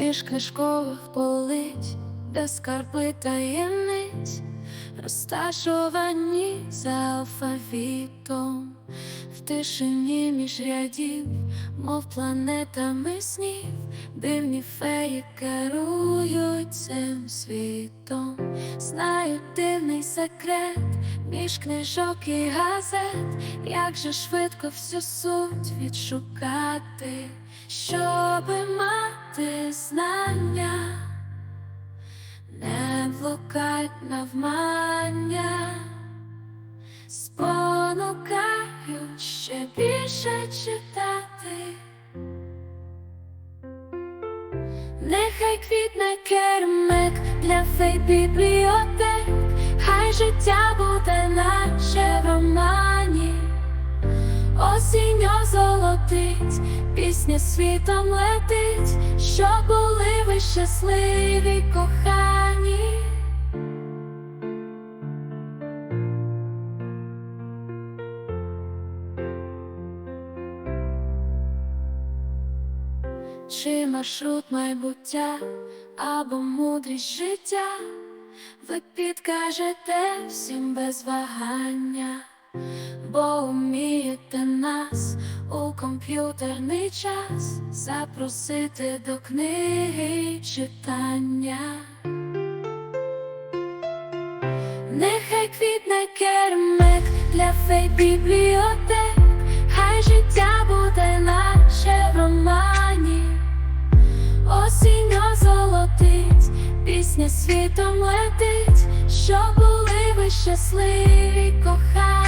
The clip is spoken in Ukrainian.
між книжкових полиць, де скарби таємниць, розташовані за алфавітом, в тишині між рядів, мов планетами снів, дивні феї керують цим світом, знають дивний секрет між книжок і газет, як же швидко всю суть відшукати, щоби мати не блукать навмання, спонукають ще більше читати. Нехай квітне кермик для фей бібліотек, хай життя буде наче в романі, осінь озолотить, пісня світом летить, щоб були ви щасливі кохані. Чи маршрут майбуття або мудрість життя, ви підкажете всім без вагання, бо вмієте нас у комп'ютерний час запросити до книги читання. Нехай квітне кермик для фей бібліотек, хай життя буде наче пісня світом летить, Щоб були ви щасливі, кохані.